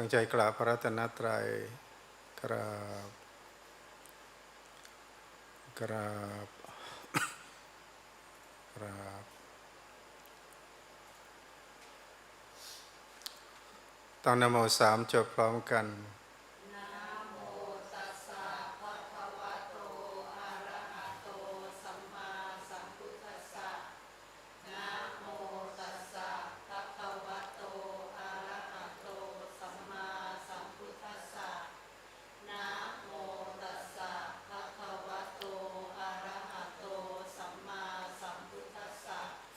ตั้งใจกราบพระรัตนตรัยกราบกราบกราบต้องนโมสามจบพร้อมกัน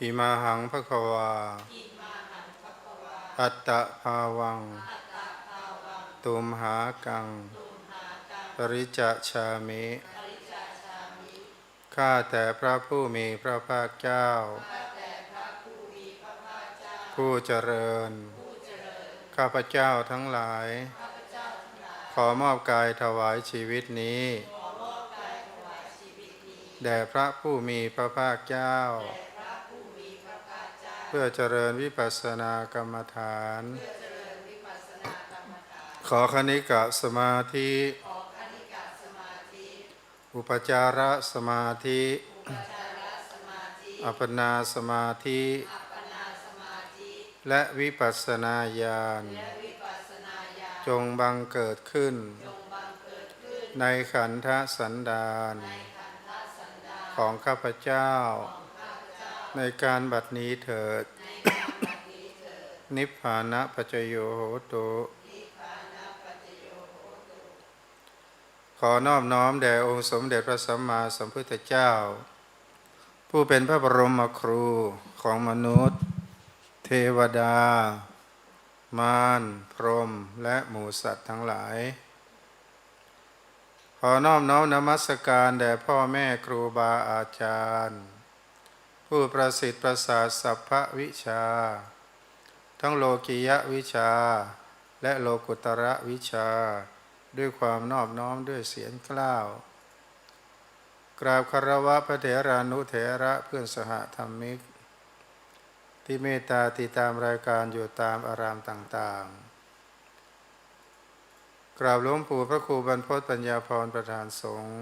อิมาหังภควา อัตตะภาวัง ตุมหากัง ปริจชามิข้าแต่พระผู้มีพระภาคเจ้า ผู้เจริญ ข้าพเจ้าทั้งหลาย ขอมอบกายถวายชีวิตนี้ แด่พระผู้มีพระภาคเจ้า พื่อเจริญวิปัสสนากรรมฐาน ขอคณิกะสมาธิ อุปจารสมาธิ อัปปนาสมาธิ และวิปัสสนาญาณ จงบังเกิดขึ้น ในขันธสันดาน ของข้าพเจ้า ในการบัดนี้เถิด นิพพานะปัจโยโหตุขอนอบน้อมแด่องค์สมเด็จพระสัมมาสัมพุทธเจ้า ผู้เป็นพระบรมครูของมนุษย์ เทวดา มารพรหมและหมูสัตว์ทั้งหลาย ขอนอบน้อมนมัสการแด่พ่อแม่ครูบาอาจารย์ ผู้ประสิทธิ์ประสาทสัพพวิชา ทั้งโลกิยะวิชา และโลกุตระวิชา ด้วยความนอบน้อมด้วยเสียงกล้าว กราบคารวะพระเถรานุเถระเพื่อนสหธรรมิก ที่เมตตาติดตามรายการอยู่ตามอารามต่างๆ กราบหลวงปู่พระครูบรรพตปัญญาพรประธานสงฆ์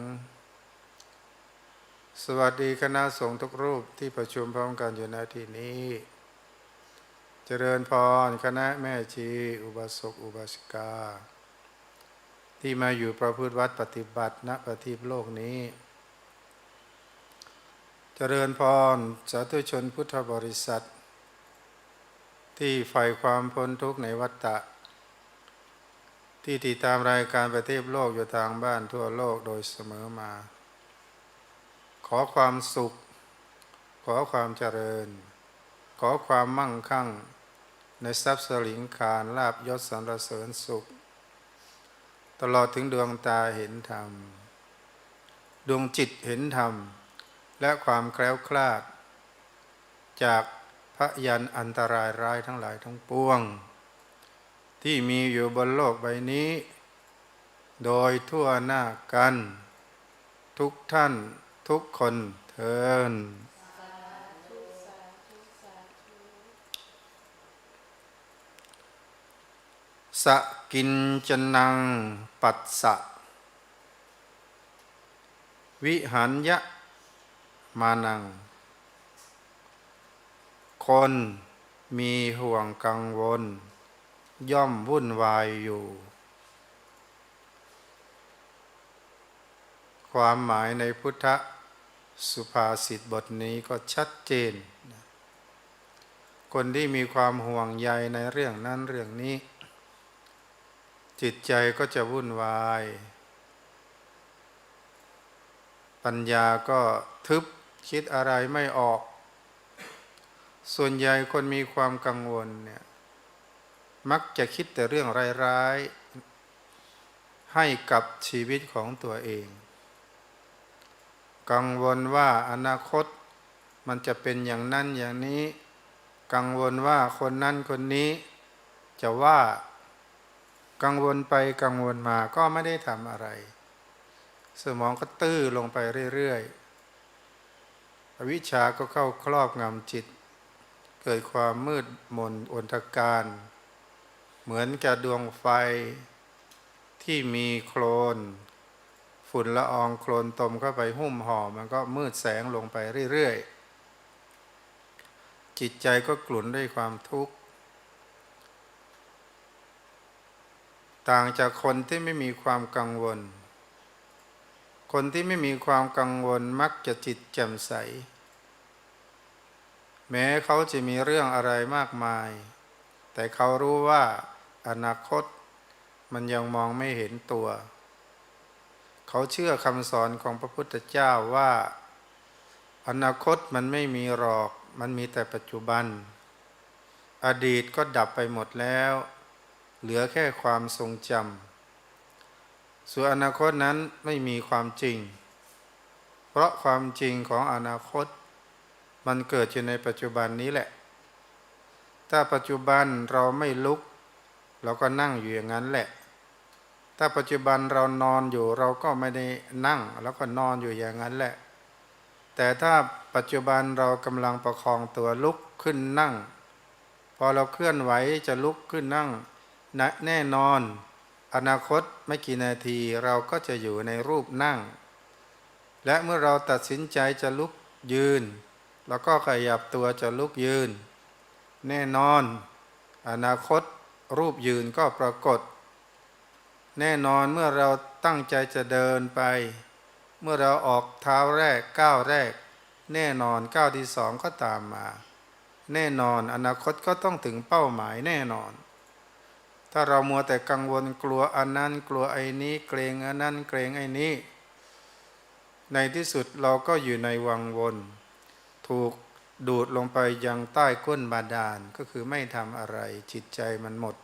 สวัสดีคณะสงฆ์ทุกรูปที่ประชุมพร้อมกันอยู่ณที่นี้ เจริญพรคณะแม่ชี อุบาสกอุบาสิกา ที่มาอยู่ประพฤติวัดปฏิบัติณประทีปโลกนี้ เจริญพรสาธุชนพุทธบริษัท ที่ใฝ่ความพ้นทุกข์ในวัฏฏะที่ติดตามรายการประเทศโลกอยู่ทางบ้านทั่วโลกโดยเสมอมา ขอความสุข ขอความเจริญ ขอความมั่งคั่ง ในทรัพย์สลิงคารลาบยศสรรเสริญสุข ตลอดถึงดวงตาเห็นธรรม ดวงจิตเห็นธรรม และความแคล้วคลาด จากพระยันอันตรายร้ายทั้งหลายทั้งปวง ที่มีอยู่บนโลกใบนี้ โดยทั่วหน้ากัน ทุกท่าน ทุกคนเทินสกินจนังปัสสะ วิหันยะมานัง คนมีห่วงกังวล ย่อมวุ่นวายอยู่ ความหมายในพุทธ สุภาษิตบทนี้ก็ชัดเจน คนที่มีความห่วงใยในเรื่องนั้นเรื่องนี้ จิตใจก็จะวุ่นวาย ปัญญาก็ทึบคิดอะไรไม่ออก ส่วนใหญ่คนมีความกังวลเนี่ยมักจะคิดแต่เรื่องร้ายๆให้กับชีวิตของตัวเอง กังวลว่าอนาคตมันจะเป็นอย่างนั้นอย่างนี้ กังวลว่าคนนั้นคนนี้ จะว่ากังวลไปกังวลมาก็ไม่ได้ทำอะไร สมองก็ตื้อลงไปเรื่อยๆอวิชชาก็เข้าครอบงำจิต เกิดความมืดมนอนทการ เหมือนกับดวงไฟที่มีโคลน ฝุ่นละอองโคลนตมเข้าไปหุ้มห่อมันก็มืดแสงลงไปเรื่อยๆ จิตใจก็กลุ่นด้วยความทุกข์ ต่างจากคนที่ไม่มีความกังวล คนที่ไม่มีความกังวลมักจะจิตแจ่มใส แม้เขาจะมีเรื่องอะไรมากมาย แต่เขารู้ว่าอนาคตมันยังมองไม่เห็นตัวเขาเชื่อคำสอนของพระพุทธเจ้าว่า อนาคตมันไม่มีหรอก มันมีแต่ปัจจุบัน อดีตก็ดับไปหมดแล้ว เหลือแค่ความทรงจำส่วนอนาคตนั้นไม่มีความจริง เพราะความจริงของอนาคต มันเกิดอยู่ในปัจจุบันนี้แหละ ถ้าปัจจุบันเราไม่ลุก เราก็นั่งอยู่อย่างนั้นแหละ ถ้าปัจจุบันเรานอนอยู่เราก็ไม่ได้นั่ง แล้วก็นอนอยู่อย่างนั้นแหละ แต่ถ้าปัจจุบันเรากำลังประคองตัวลุกขึ้นนั่ง พอเราเคลื่อนไหวจะลุกขึ้นนั่งนะแน่นอน อนาคตไม่กี่นาทีเราก็จะอยู่ในรูปนั่ง และเมื่อเราตัดสินใจจะลุกยืน แล้วก็ขยับตัวจะลุกยืน แน่นอน อนาคตรูปยืนก็ปรากฏ แน่นอนเมื่อเราตั้งใจจะเดินไป เมื่อเราออกเท้าแรกก้าวแรก แน่นอนก้าวที่สองก็ตามมา แน่นอนอนาคตก็ต้องถึงเป้าหมายแน่นอน ถ้าเรามัวแต่กังวลกลัวอันนั้นกลัวไอ้นี้ เกรงอันนั้นเกรงไอ้นี้ ในที่สุดเราก็อยู่ในวังวน ถูกดูดลงไปยังใต้ก้นบาดาลก็คือไม่ทำอะไรจิตใจมันหมด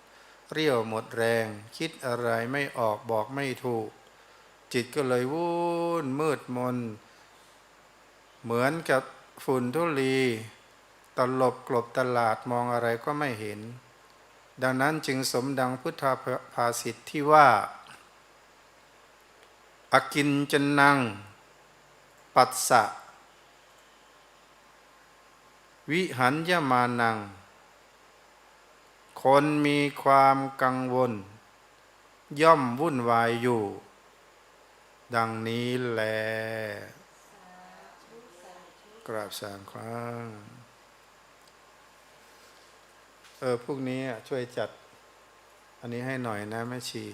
เรี่ยวหมดแรง คิดอะไรไม่ออกบอกไม่ถูก จิตก็เลยวุ่นมืดมน เหมือนกับฝุ่นทุลีตลบกลบตลาดมองอะไรก็ไม่เห็น ดังนั้นจึงสมดังพุทธภาษิตที่ว่าอากินจนัง ปัสสะ วิหันยมานัง คนมีความกังวล ย่อมวุ่นวายอยู่ ดังนี้แลกราบสามครั้ง เออ พวกนี้ช่วยจัด อันนี้ให้หน่อยนะแม่ชี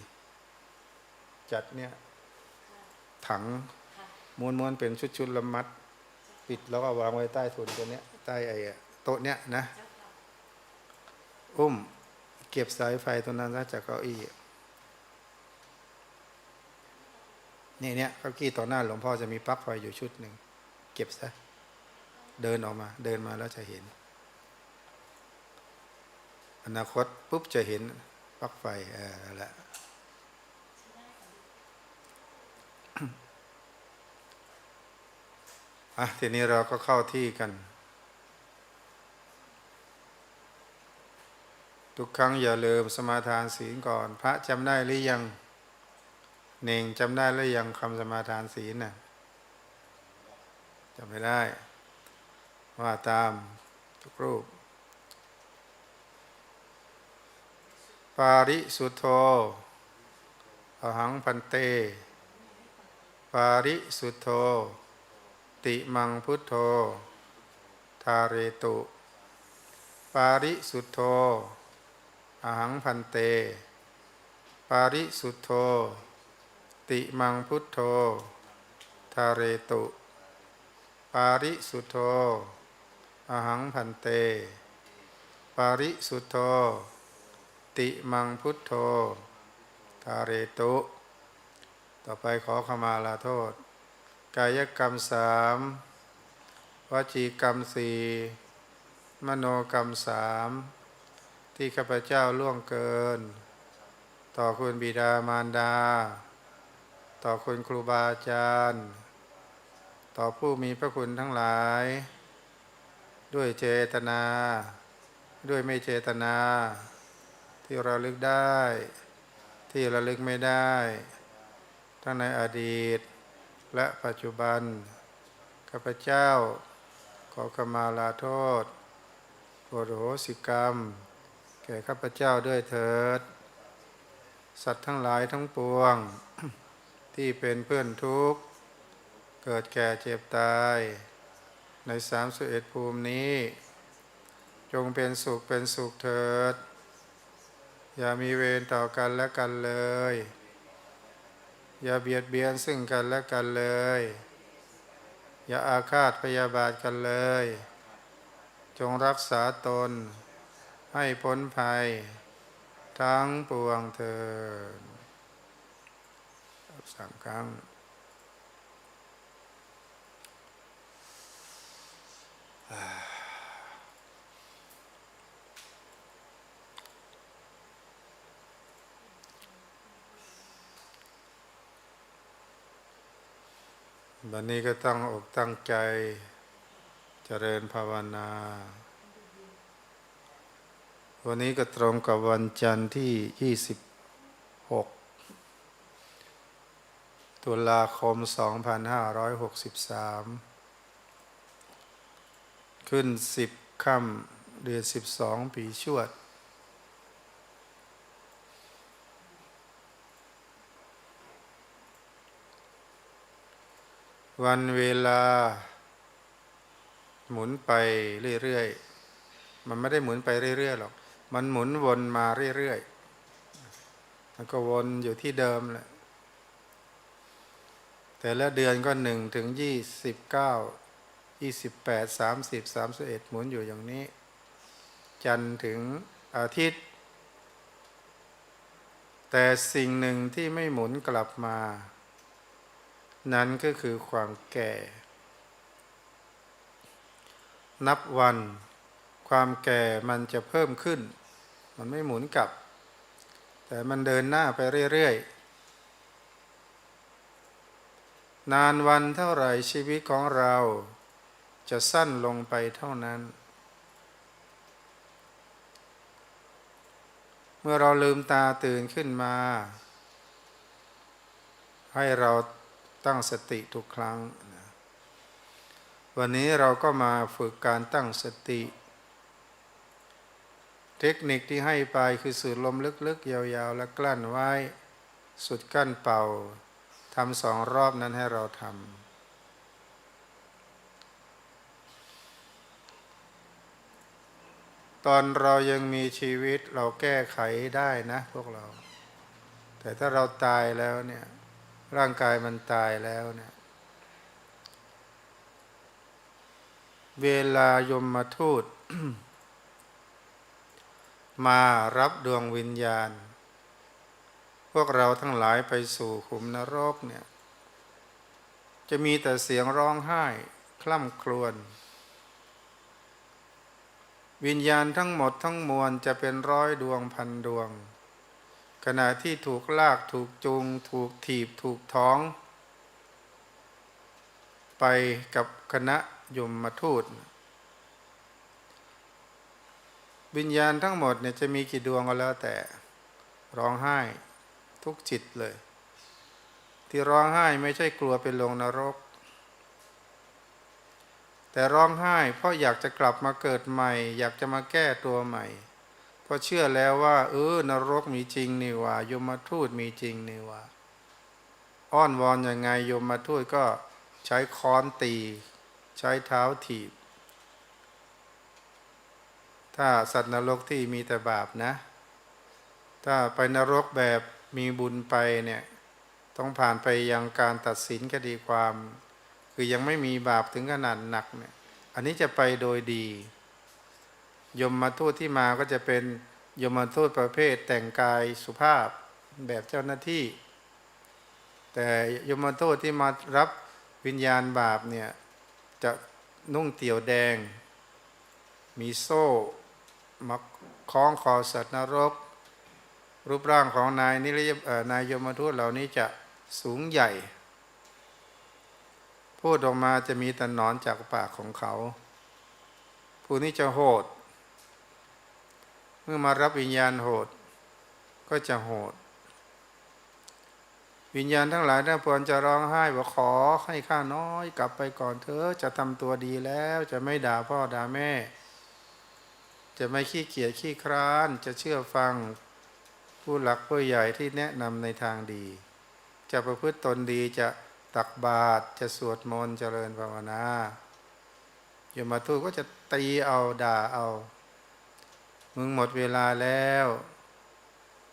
จัดเนี่ย ถังม้วนๆเป็นชุดๆละมัด ปิดแล้วก็วางไว้ใต้ทุนตัวเนี้ย ใต้ไอ้โต๊ะเนี้ยนะ อุ้ม เก็บสายไฟตัวนั้นนะจากเก้าอี้นี่เนี่ยเก้าอี้ต่อหน้าหลวงพ่อจะมีปลั๊กไฟอยู่ชุดหนึ่ง เก็บซะ เดินออกมา เดินมาแล้วจะเห็น อนาคตปุ๊บจะเห็นปลั๊กไฟเออแหละอะทีนี้เราก็เข้าที่กัน ทุกครั้งอย่าลืมสมาทานศีลก่อน พระจำได้หรือยังเน่งจำได้หรือยังคำสมาทานศีลน่ะจำไม่ได้ ว่าตามทุกรูป ปาริสุทโธอหังพันเต ปาริสุทโธ ติมังพุทโธ ทาเรตุ ปาริสุทโธ อหังพันเต ปาริสุทโธ ติมังพุทโธ ทาเรตุ ปาริสุทโธ อหังพันเต ปาริสุทโธ ติมังพุทโธ ทาเรตุ ต่อไปขอขมาลาโทษ กายกรรมสามวจีกรรมสี่มโนกรรมสาม ที่ข้าพเจ้าล่วงเกิน ต่อคุณบิดามารดา ต่อคุณครูบาอาจารย์ ต่อผู้มีพระคุณทั้งหลาย ด้วยเจตนา ด้วยไม่เจตนา ที่เราลึกได้ ที่ราลึกไม่ได้ ทั้งในอดีตและปัจจุบัน ข้าพเจ้าขอขมาลาโทษขโอโหสิกรรม แก่ข้าพเจ้าด้วยเถิด สัตว์ทั้งหลายทั้งปวง ที่เป็นเพื่อนทุกข์ เกิดแก่เจ็บตาย ในสามสิบเอ็ดภูมินี้ จงเป็นสุขเป็นสุขเถิด อย่ามีเวรต่อกันและกันเลย อย่าเบียดเบียนซึ่งกันและกันเลย อย่าอาฆาตพยาบาทกันเลย จงรักษาตน ให้พ้นภัย ทั้งปวงเถิดสามครั้งวันนี้ก็ตั้งอกตั้งใจเจริญภาวนา วันนี้ก็ตรงกับวันจันทร์ที่ 26 ตุลาคม 2563 ขึ้น 10 ค่ำเดือน 12 ปีชวด วันเวลา หมุนไปเรื่อย ๆ มันไม่ได้หมุนไปเรื่อย ๆ หรอก มันหมุนวนมาเรื่อยๆมันก็วนอยู่ที่เดิมแหละแต่ละเดือนก็หนึ่งถึงยี่สิบเก้ายี่สิบแปดสามสิบสามสิบเอ็ดหมุนอยู่อย่างนี้ จันถึงอาทิตย์ แต่สิ่งหนึ่งที่ไม่หมุนกลับมา นั้นก็คือความแก่ นับวันความแก่มันจะเพิ่มขึ้น มันไม่หมุนกลับ แต่มันเดินหน้าไปเรื่อยๆ นานวันเท่าไหร่ชีวิตของเรา จะสั้นลงไปเท่านั้น เมื่อเราลืมตาตื่นขึ้นมา ให้เราตั้งสติทุกครั้ง วันนี้เราก็มาฝึกการตั้งสติ เทคนิคที่ให้ไปคือสูดลมลึกๆ ยาวๆ และกลั้นไว้ สุดกั้นเป่าทำสองรอบนั้นให้เราทำตอนเรายังมีชีวิตเราแก้ไขได้นะพวกเรา แต่ถ้าเราตายแล้วเนี่ยร่างกายมันตายแล้วเนี่ยเวลายมมาทูต มารับดวงวิญญาณ พวกเราทั้งหลายไปสู่ขุมนรกเนี่ยจะมีแต่เสียงร้องไห้ คล่ำครวญวิญญาณทั้งหมดทั้งมวลจะเป็นร้อยดวงพันดวง ขณะที่ถูกลากถูกจูง ถูกถีบถูกท้อง ไปกับคณะยมมาทูต วิญญาณทั้งหมดเนี่ยจะมีกี่ดวงก็แล้วแต่ร้องไห้ทุกจิตเลย ที่ร้องไห้ไม่ใช่กลัวเป็นลงนรก แต่ร้องไห้เพราะอยากจะกลับมาเกิดใหม่ อยากจะมาแก้ตัวใหม่ เพราะเชื่อแล้วว่า เออนรกมีจริงนี่ว่ายมทูตมีจริงนี่ว่าอ้อนวอนยังไงยมทูตก็ใช้ค้อนตี ใช้เท้าถีบ ถ้าสัตว์นรกที่มีแต่บาปนะ ถ้าไปนรกแบบมีบุญไปเนี่ยต้องผ่านไปยังการตัดสินคดีความ คือยังไม่มีบาปถึงขนาดหนักเนี่ยอันนี้จะไปโดยดี ยมมาทูตที่มาก็จะเป็นยมมาทูตประเภทแต่งกายสุภาพแบบเจ้าหน้าที่ แต่ยมมาทูตที่มารับวิญญาณบาปเนี่ยจะนุ่งเตี่ยวแดง มีโซ่ มาคล้องคอสัตว์นรก รูปร่างของนายนิรยนายยมทูตเหล่านี้จะสูงใหญ่ พูดออกมาจะมีแต่หนอนจากปากของเขา ผู้นี้จะโหด เมื่อมารับวิญญาณโหด ก็จะโหด วิญญาณทั้งหลายทั้งปวงจะร้องไห้ว่าขอให้ข้าน้อยกลับไปก่อนเถอะจะทำตัวดีแล้วจะไม่ด่าพ่อด่าแม่ จะไม่ขี้เกียจขี้คร้านจะเชื่อฟังผู้หลักผู้ใหญ่ที่แนะนำในทางดี จะประพฤติตนดีจะตักบาตรจะสวดมนต์เจริญภาวนาโยมมาทูตก็จะตีเอาด่าเอา มึงหมดเวลาแล้ว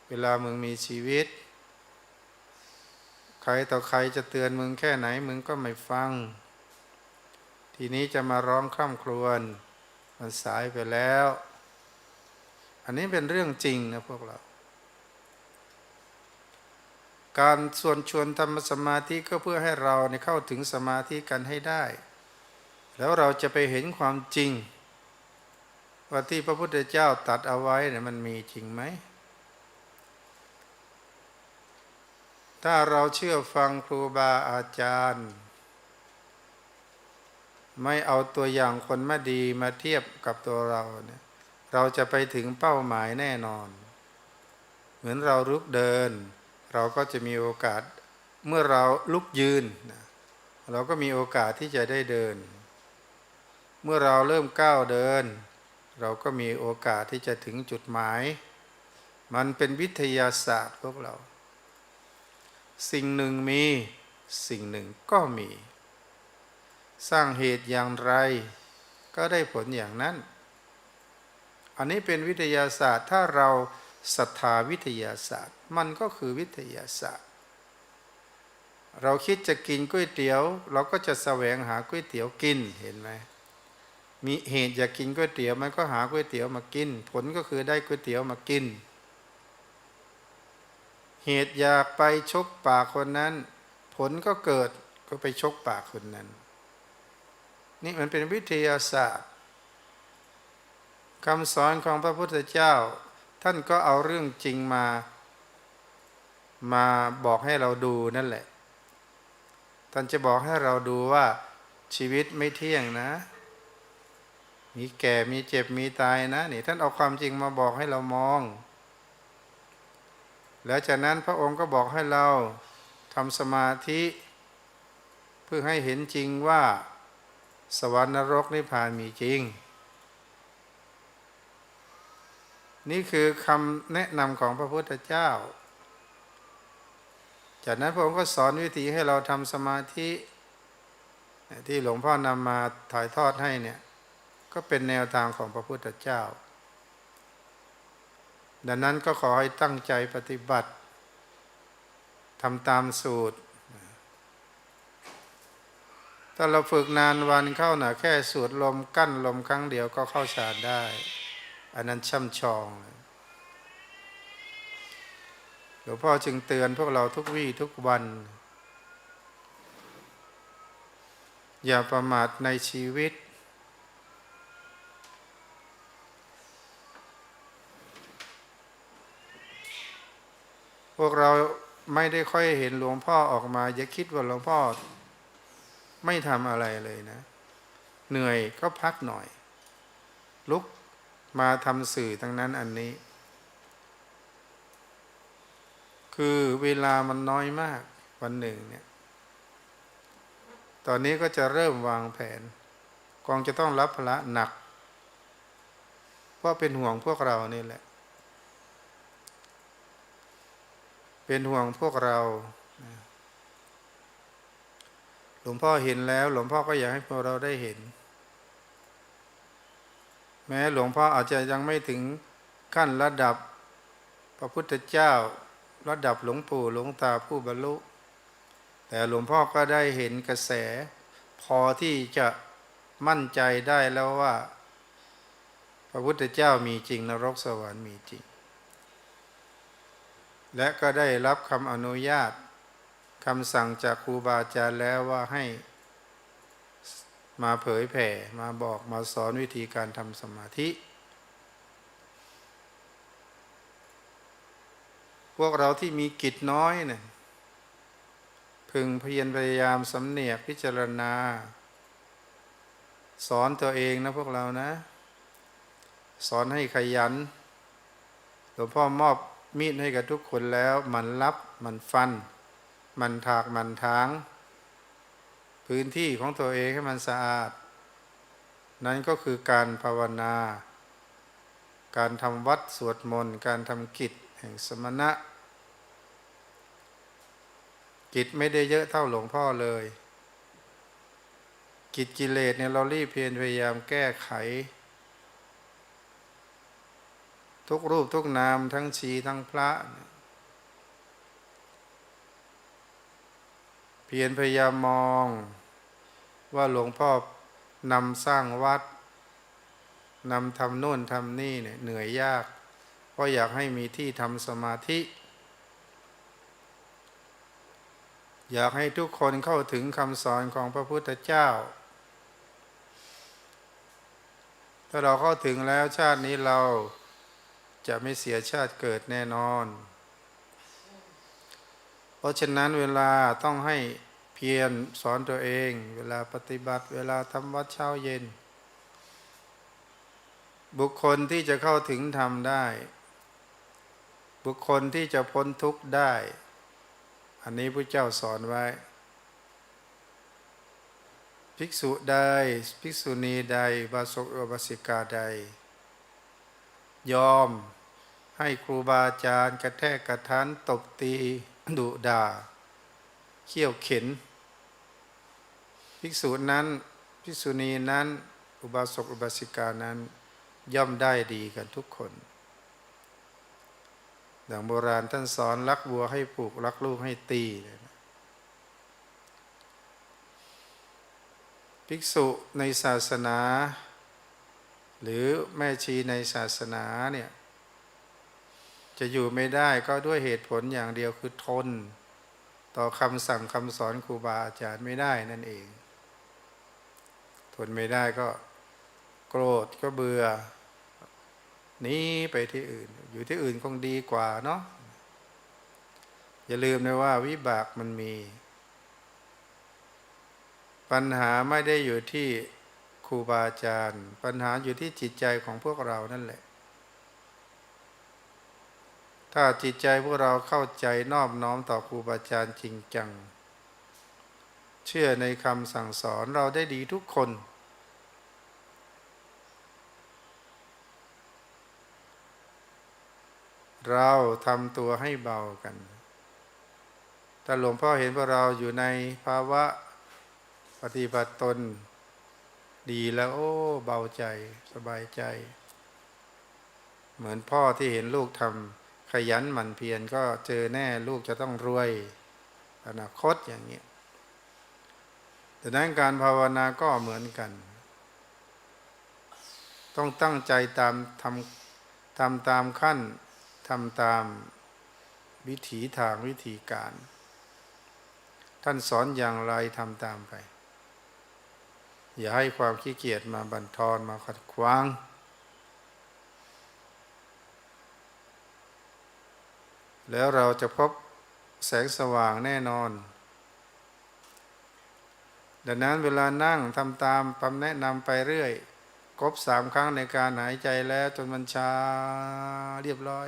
เวลามึงมีชีวิต ใครต่อใครจะเตือนมึงแค่ไหนมึงก็ไม่ฟัง ทีนี้จะมาร้องคร่ำครวญมันสายไปแล้ว อันนี้เป็นเรื่องจริงนะพวกเรา การชวนชวนทำสมาธิก็เพื่อให้เราเข้าถึงสมาธิกันให้ได้ แล้วเราจะไปเห็นความจริง ว่าที่พระพุทธเจ้าตัดเอาไว้เนี่ยมันมีจริงไหมถ้าเราเชื่อฟังครูบาอาจารย์ ไม่เอาตัวอย่างคนไม่ดีมาเทียบกับตัวเราเนี่ย เราจะไปถึงเป้าหมายแน่นอน เหมือนเราลุกเดิน เราก็จะมีโอกาสเมื่อเราลุกยืน เราก็มีโอกาสที่จะได้เดิน เมื่อเราเริ่มก้าวเดิน เราก็มีโอกาสที่จะถึงจุดหมาย มันเป็นวิทยาศาสตร์พวกเรา สิ่งหนึ่งมีสิ่งหนึ่งก็มี สร้างเหตุอย่างไร ก็ได้ผลอย่างนั้น อันนี้เป็นวิทยาศาสตร์ ถ้าเราศรัทธาวิทยาศาสตร์ มันก็คือวิทยาศาสตร์ เราคิดจะกินก๋วยเตี๋ยว เราก็จะแสวงหาก๋วยเตี๋ยวกินเห็นไหมมีเหตุอยากกินก๋วยเตี๋ยวมันก็หาก๋วยเตี๋ยวมากิน ผลก็คือได้ก๋วยเตี๋ยวมากิน เหตุอยากไปชกปากคนนั้น ผลก็เกิดก็ไปชกปากคนนั้น นี่มันเป็นวิทยาศาสตร์ คำสอนของพระพุทธเจ้า ท่านก็เอาเรื่องจริงมา มาบอกให้เราดูนั่นแหละ ท่านจะบอกให้เราดูว่าชีวิตไม่เที่ยงนะ มีแก่มีเจ็บมีตายนะนี่ท่านเอาความจริงมาบอกให้เรามอง แล้วจากนั้นพระองค์ก็บอกให้เราทำสมาธิ เพื่อให้เห็นจริงว่า สวรรค์นรกนิพพานมีจริง นี่คือคำแนะนำของพระพุทธเจ้า จากนั้นพระองค์ก็สอนวิธีให้เราทำสมาธิที่หลวงพ่อนำมาถ่ายทอดให้เนี่ยก็เป็นแนวทางของพระพุทธเจ้า ดังนั้นก็ขอให้ตั้งใจปฏิบัติทำตามสูตร ถ้าเราฝึกนานวันเข้าหนาแค่สูดลมกั้นลมครั้งเดียวก็เข้าฌานได้ อันนั้นช่ำชองหลวงพ่อจึงเตือนพวกเราทุกวี่ทุกวัน อย่าประมาทในชีวิต พวกเราไม่ได้ค่อยเห็นหลวงพ่อออกมา อย่าคิดว่าหลวงพ่อไม่ทำอะไรเลยนะ เหนื่อยก็พักหน่อย ลุก มาทำสื่อทั้งนั้นอันนี้ คือเวลามันน้อยมากวันหนึ่งเนี่ย ตอนนี้ก็จะเริ่มวางแผน กองจะต้องรับภาระหนัก เพราะเป็นห่วงพวกเรานี่แหละ เป็นห่วงพวกเราหลวงพ่อเห็นแล้ว หลวงพ่อก็อยากให้พวกเราได้เห็น แม้หลวงพ่ออาจจะยังไม่ถึงขั้นระดับพระพุทธเจ้าระดับหลวงปู่หลวงตาผู้บรรลุ แต่หลวงพ่อก็ได้เห็นกระแส พอที่จะมั่นใจได้แล้วว่า พระพุทธเจ้ามีจริงนรกสวรรค์มีจริง และก็ได้รับคำอนุญาตคำสั่งจากครูบาอาจารย์แล้วว่าให้ มาเผยแผ่มาบอกมาสอนวิธีการทำสมาธิ พวกเราที่มีกิจน้อยเนี่ยพึงเพียรพยายามสำเนียกพิจารณา สอนตัวเองนะพวกเรานะ สอนให้ขยันหลวงพ่อมอบมีดให้กับทุกคนแล้ว มันรับมันฟัน มันถากมันทาง พื้นที่ของตัวเองให้มันสะอาด นั่นก็คือการภาวนา การทำวัดสวดมนต์ การทำกิจแห่งสมณะ กิจไม่ได้เยอะเท่าหลวงพ่อเลย กิจกิเลสเนี่ยเรารีบเพียรพยายามแก้ไข ทุกรูปทุกนามทั้งชีทั้งพระเพียรพยายามมอง ว่าหลวงพ่อนำสร้างวัดนำทำโน่นทำนี่เนี่ยเหนื่อยยาก เพราะอยากให้มีที่ทำสมาธิ อยากให้ทุกคนเข้าถึงคำสอนของพระพุทธเจ้า ถ้าเราเข้าถึงแล้วชาตินี้เราจะไม่เสียชาติเกิดแน่นอน เพราะฉะนั้นเวลาต้องให้ พียรสอนตัวเอง เวลาปฏิบัติ เวลาทำวัดเช้าเย็น บุคคลที่จะเข้าถึงธรรมได้ บุคคลที่จะพ้นทุกข์ได้ อันนี้พระเจ้าสอนไว้ ภิกษุใดภิกษุณีใดบาศกอุบาสิกาใด ยอมให้ครูบาอาจารย์กระแทกกระทันตบตีดุด่าเขี่ยวเข็น ภิกษุนั้นภิกษุณีนั้น อุบาสกอุบาสิกานั้น ย่อมได้ดีกันทุกคนดังโบราณท่านสอนรักวัวให้ปลูกรักลูกให้ตีเลยนะภิกษุในศาสนา หรือแม่ชีในศาสนาเนี่ยจะอยู่ไม่ได้ก็ด้วยเหตุผลอย่างเดียวคือทน ต่อคำสั่งคำสอนครูบาอาจารย์ไม่ได้นั่นเอง นไม่ได้ก็โกรธก็เบื่อหนีไปที่อื่น อยู่ที่อื่นคงดีกว่าเนาะอย่าลืมนะว่าวิบากมันมี ปัญหาไม่ได้อยู่ที่ครูบาอาจารย์ ปัญหาอยู่ที่จิตใจของพวกเรานั่นแหละ ถ้าจิตใจพวกเราเข้าใจนอบน้อมต่อครูบาอาจารย์จริงจัง เชื่อในคำสั่งสอนเราได้ดีทุกคน เราทำตัวให้เบากันแต่หลวงพ่อเห็นว่าเราอยู่ในภาวะปฏิบัติตน ดีแล้วโอ้ เบาใจสบายใจ เหมือนพ่อที่เห็นลูกทำขยันหมั่นเพียรก็เจอแน่ลูกจะต้องรวย อนาคตอย่างนี้แต่นั้นการภาวนาก็เหมือนกัน ต้องตั้งใจตามทำทำตามขั้น ทำตามวิถีทางวิธีการ ท่านสอนอย่างไรทำตามไป อย่าให้ความขี้เกียจมาบันทอนมาขัดขวางแล้วเราจะพบแสงสว่างแน่นอน ดังนั้นเวลานั่งทำตามคำแนะนำไปเรื่อย ครบสามครั้งในการหายใจแล้วจนมันชาเรียบร้อย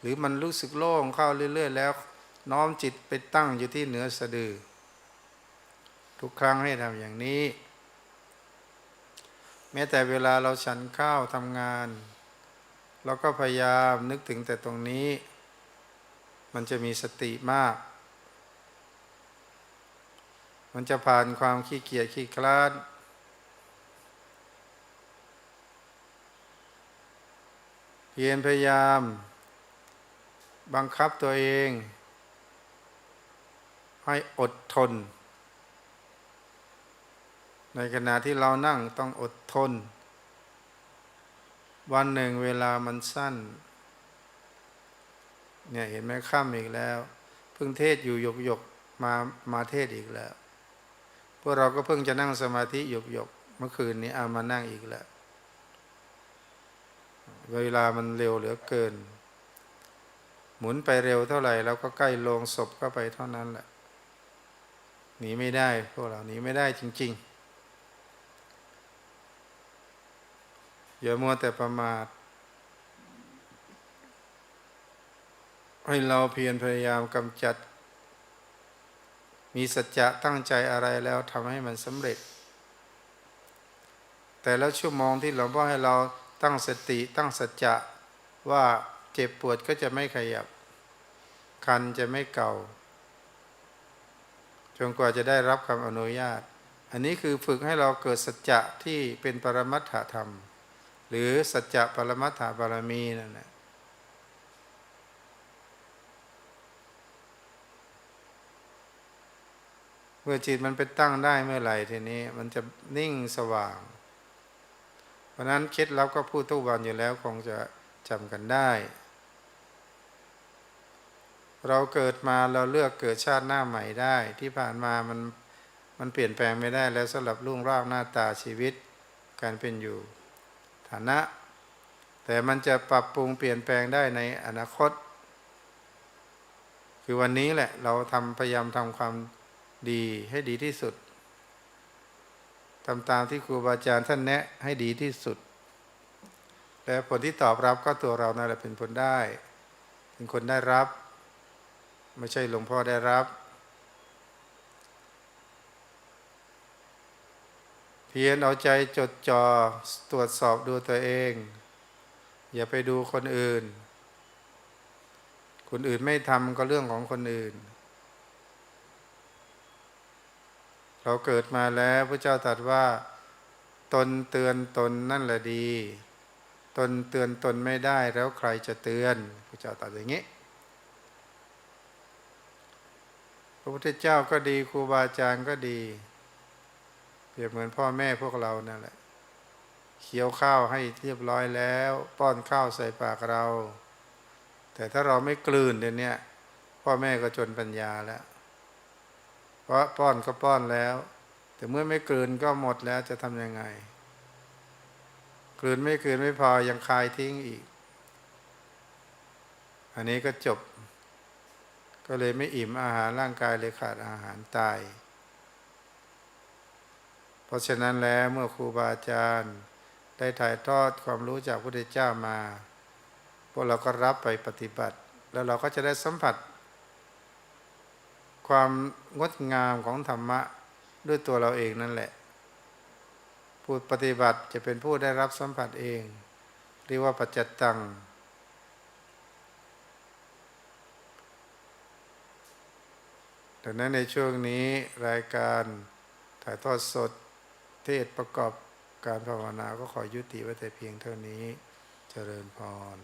หรือมันรู้สึกโล่งเข้าเรื่อย ๆ แล้ว น้อมจิตไปตั้งอยู่ที่เหนือสะดือ ทุกครั้งให้ทำอย่างนี้ แม้แต่เวลาเราฉันข้าวทำงาน เราก็พยายามนึกถึงแต่ตรงนี้ มันจะมีสติมาก มันจะผ่านความขี้เกียจขี้คลาดเพียรพยายาม บังคับตัวเอง ให้อดทน ในขณะที่เรานั่งต้องอดทน วันหนึ่งเวลามันสั้น เนี่ยเห็นไหมข้ามอีกแล้ว เพิ่งเทศอยู่หยกหยกมามาเทศอีกแล้ว พวกเราก็เพิ่งจะนั่งสมาธิหยกหยกเมื่อคืนนี้เอามานั่งอีกแล้ว เวลามันเร็วเหลือเกิน หมุนไปเร็วเท่าไหร่เราก็ใกล้ลงศพก็ไปเท่านั้นแหละหนีไม่ได้พวกเราหนีไม่ได้จริงๆอย่ามัวแต่ประมาทให้เราเพียรพยายามกำจัด มีสัจจะตั้งใจอะไรแล้วทำให้มันสำเร็จ แต่และชั่วโมงที่หลวงพ่อให้เราตั้งสติตั้งสัจจะว่า จ็บปวดก็จะไม่ขยับ คันจะไม่เก่าจนกว่าจะได้รับคำอนุญาต อันนี้คือฝึกให้เราเกิดสัจจะที่เป็นปรมัตถธรรม หรือสัจจะปรมัตถบารมีนั่นแหละเมื่อจิตมันไปตั้งได้เมื่อไหร่ทีนี้ มันจะนิ่งสว่าง เพราะนั้นเคล็ดลับก็พูดทุกวันอยู่แล้วคงจะจำกันได้ เราเกิดมาเราเลือกเกิดชาติหน้าใหม่ได้ ที่ผ่านมามันมันเปลี่ยนแปลงไม่ได้แล้วสำหรับรุ่งร่างหน้าตาชีวิตการเป็นอยู่ ฐานะ แต่มันจะปรับปรุงเปลี่ยนแปลงได้ในอนาคต คือวันนี้แหละเราทำพยายามทำความดีให้ดีที่สุดทำตามที่ครูบาอาจารย์ท่านแนะให้ดีที่สุด และผลที่ตอบรับก็ตัวเรานั่นแหละเป็นผลได้ เป็นคนได้รับ ไม่ใช่หลวงพ่อได้รับ เพียรเอาใจจดจ่อตรวจสอบดูตัวเอง อย่าไปดูคนอื่น คนอื่นไม่ทำก็เรื่องของคนอื่น เราเกิดมาแล้วพระเจ้าตรัสว่า ตนเตือนตนนั่นแหละดี ตนเตือนตนไม่ได้แล้วใครจะเตือนพระเจ้าตรัสอย่างนี้ พ ระพุทธเจ้าก็ดีครูบาอาจารย์ก็ดี เปรียบเหมือนพ่อแม่พวกเรานั่นแหละเคี้ยวข้าวให้เรียบร้อยแล้ว ป้อนข้าวใส่ปากเรา แต่ถ้าเราไม่กลืนเดี๋ยวนี้พ่อแม่ก็จนปัญญาแล้วเพราะป้อนก็ป้อนแล้ว แต่เมื่อไม่กลืนก็หมดแล้วจะทำยังไง กลืนไม่กลืนไม่พอยังคายทิ้งอีก อันนี้ก็จบ ก็เลยไม่อิ่มอาหารร่างกายเลยขาดอาหารตาย เพราะฉะนั้นแล้วเมื่อครูบาอาจารย์ได้ถ่ายทอดความรู้จากพระพุทธเจ้ามา พวกเราก็รับไปปฏิบัติ แล้วเราก็จะได้สัมผัส ความงดงามของธรรมะด้วยตัวเราเองนั่นแหละ ผู้ปฏิบัติจะเป็นผู้ได้รับสัมผัสเอง เรียกว่าปัจจตัง ดังนั้นในช่วงนี้รายการถ่ายทอดสดเทศประกอบการภาวนาก็ขอยุติไว้แต่เพียงเท่านี้เจริญพร